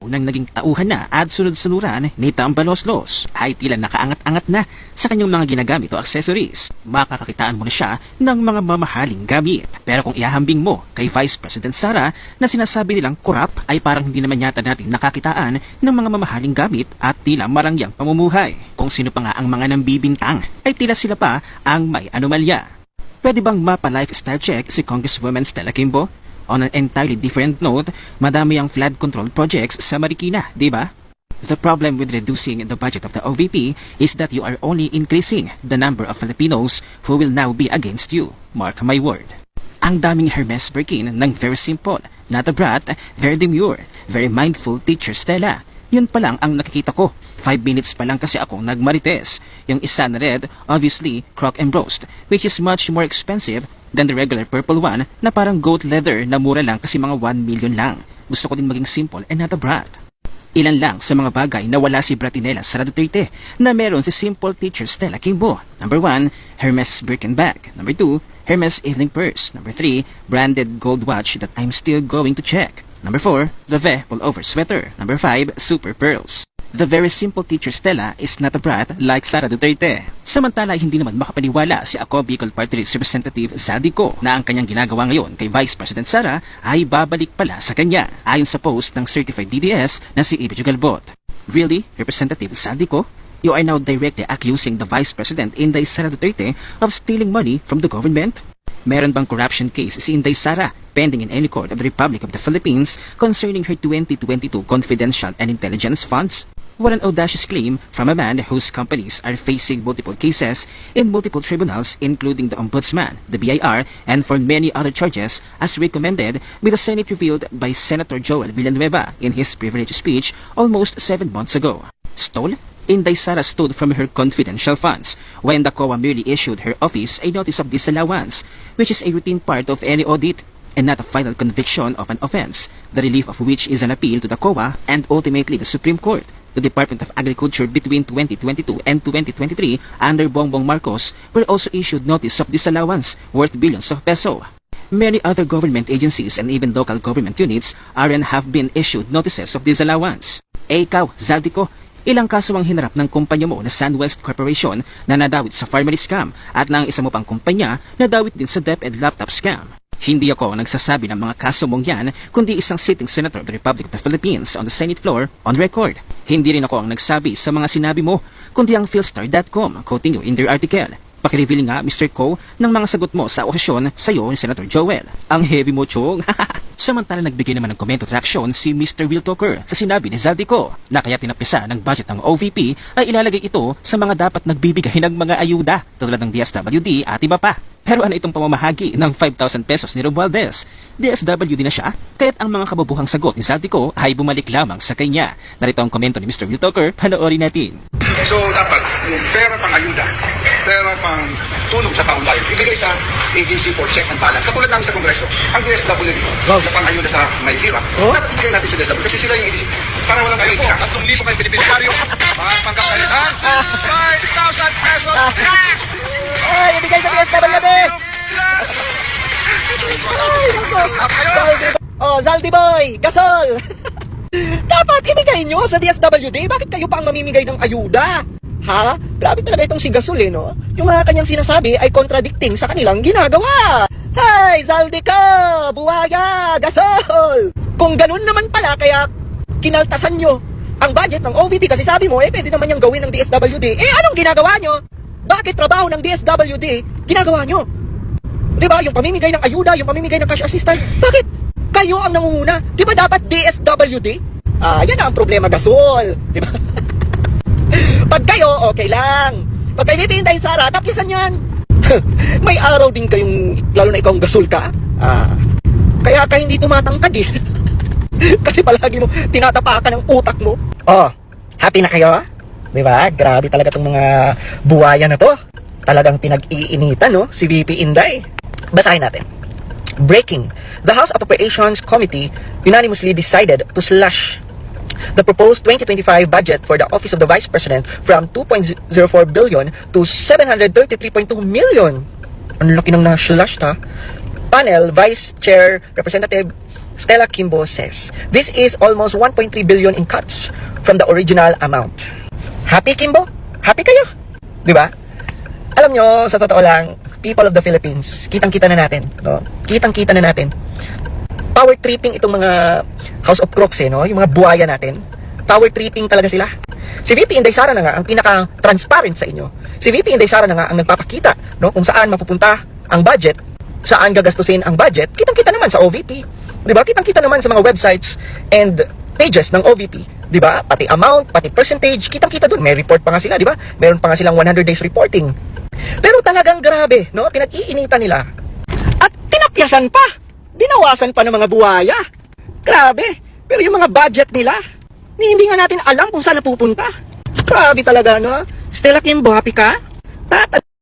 Unang naging tauhan na at sunod-sunuran ni Tambaloslos ay tila nakaangat-angat na sa kanyang mga ginagamit o accessories. Makakakitaan mo na siya ng mga mamahaling gamit. Pero kung ihahambing mo kay Vice President Sara na sinasabi nilang kurap ay parang hindi naman yata natin nakakitaan ng mga mamahaling gamit at tila marangyang pamumuhay. Kung sino pa nga ang mga nambibintang ay tila sila pa ang may anomalya. Pwede bang mapa-lifestyle check si Congresswoman Stella Kimbo? On an entirely different note, madami ang flood control projects sa Marikina, di ba? The problem with reducing the budget of the OVP is that you are only increasing the number of Filipinos who will now be against you. Mark my word. Ang daming Hermes Birkin ng very simple, not a brat, very demure, very mindful teacher Stella. Yun pa lang ang nakikita ko. Five minutes pa lang kasi ako nagmarites. Yung isa na red, obviously, croc embossed, which is much more expensive than the regular purple one na parang goat leather na mura lang kasi mga 1 million lang. Gusto ko din maging simple and not a brat. Ilan lang sa mga bagay na wala si Bratinela Sara Duterte na meron si simple teacher Stella Kimbo. Number 1, Hermes Birkin bag. Number 2, Hermes evening purse. Number 3, branded gold watch that I'm still going to check. Number 4, Leve pullover sweater. Number 5, super pearls. The very simple teacher Stella is not a brat like Sara Duterte. Samantala, hindi naman makapaniwala si ako Bicol Party List Representative Zaldico na ang kanyang ginagawa ngayon kay Vice President Sara ay babalik pala sa kanya ayon sa post ng Certified DDS na si Ibig Galbot. Really, Representative Zaldico? You are now directly accusing the Vice President Inday Sara Duterte of stealing money from the government? Meron bang corruption case si Inday Sara pending in any court of the Republic of the Philippines concerning her 2022 confidential and intelligence funds? What an audacious claim from a man whose companies are facing multiple cases in multiple tribunals including the Ombudsman, the BIR, and for many other charges as recommended with the Senate revealed by Senator Joel Villanueva in his privileged speech almost seven months ago. Stole? Inday Sara stood from her confidential funds when the COA merely issued her office a notice of disallowance, which is a routine part of any audit and not a final conviction of an offense, the relief of which is an appeal to the COA and ultimately the Supreme Court. The Department of Agriculture between 2022 and 2023 under Bongbong Marcos were also issued notice of disallowance worth billions of peso. Many other government agencies and even local government units are and have been issued notices of disallowance. Ikaw, Zaldico, ilang kaso ang hinarap ng kumpanya mo na SunWest Corporation na nadawit sa Farmery Scam at ng isa mo pang kumpanya na dawit din sa DepEd Laptop Scam? Hindi ako nagsasabi ng mga kaso mong yan, kundi isang sitting senator of the Republic of the Philippines on the Senate floor on record. Hindi rin ako ang nagsabi sa mga sinabi mo, kundi ang philstar.com, quoting you in their article. Pakireveal nga, Mr. Ko, ng mga sagot mo sa okasyon sa iyo ni Senator Joel. Ang heavy mo, Chong. Samantala nagbigay naman ng komento at reaksyon si Mr. Will Talker sa sinabi ni Zaldico na kaya tinapisa ng budget ng OVP ay ilalagay ito sa mga dapat nagbibigay ng mga ayuda tulad ng DSWD at iba pa. Pero ano itong pamamahagi ng 5,000 pesos ni Romualdez? DSWD na siya? Kaya't ang mga kabubuhang sagot ni Zaldico ay bumalik lamang sa kanya. Narito ang komento ni Mr. Will Talker, panoorin natin. So dapat pera pang ayuda, pera pang tulong sa taong bayan, ibigay sa agency for check and balance. Katulad namin sa Kongreso, ang DSWD Wow. na pang ayuda sa may hirap, Oh. dapat ibigay natin sa DSWD kasi sila yung agency. Para walang ayuda. Po, tatlong libo kayo Pilipinaryo, mga pangkakalitan, 5,000 pesos cash! Ay, ibigay sa DSWD! Oh, Zaldi Boy! Gasol! Dapat ibigay nyo sa DSWD. Bakit kayo pa ang mamimigay ng ayuda? Ha? Grabe talaga itong si Gasol eh, no? Yung mga kanyang sinasabi ay contradicting sa kanilang ginagawa. Hay, Zaldi ka! Buwaya! Gasol! Kung ganun naman pala, kaya kinaltasan nyo ang budget ng OVP kasi sabi mo, eh, pwede naman yung gawin ng DSWD. Eh, anong ginagawa nyo? Bakit trabaho ng DSWD ginagawa nyo? Di ba? Yung pamimigay ng ayuda, yung pamimigay ng cash assistance. Bakit? Kayo ang nangunguna. Di ba dapat DSWD? Ah, yan ang problema, gasol. Di ba? Pag kayo, okay lang. Pag kayo hihintayin sa harap, tapisan yan. May araw din kayong, lalo na ikaw ang gasol ka. Ah, kaya ka hindi tumatangkad eh. Kasi palagi mo tinatapakan ang utak mo. Oh, happy na kayo? Di ba? Grabe talaga tong mga buwaya na to. Talagang pinag-iinitan, no? Si VP Inday. Basahin natin. Breaking. The House Appropriations Committee unanimously decided to slash the proposed 2025 budget for the Office of the Vice President from 2.04 billion to 733.2 million. Ang laki ng na-slash, ha? panel, Vice Chair Representative Stella Kimbo says, this is almost 1.3 billion in cuts from the original amount. Happy, Kimbo? Happy kayo? Di ba? Alam nyo, sa totoo lang, people of the Philippines, kitang-kita na natin. No? Kitang-kita na natin. Power tripping itong mga House of Crooks, eh, no? yung mga buhaya natin. Power tripping talaga sila. Si VP Inday Sara na nga ang pinaka-transparent sa inyo. Si VP Inday Sara na nga ang nagpapakita no, kung saan mapupunta ang budget, saan gagastusin ang budget. Kitang-kita naman sa OVP. 'Di ba? Kitang-kita naman sa mga websites and pages ng OVP. 'Di ba? Pati amount, pati percentage, kitang-kita doon. May report pa nga sila, 'di ba? Meron pa nga silang 100 days reporting. Pero talagang grabe, no? Pinag-iinitan nila. At tinapyasan pa. Binawasan pa ng mga buhaya. Grabe. Pero yung mga budget nila, ni hindi nga natin alam kung saan napupunta. Grabe talaga, no? Stella Kimbo, happy ka? Tat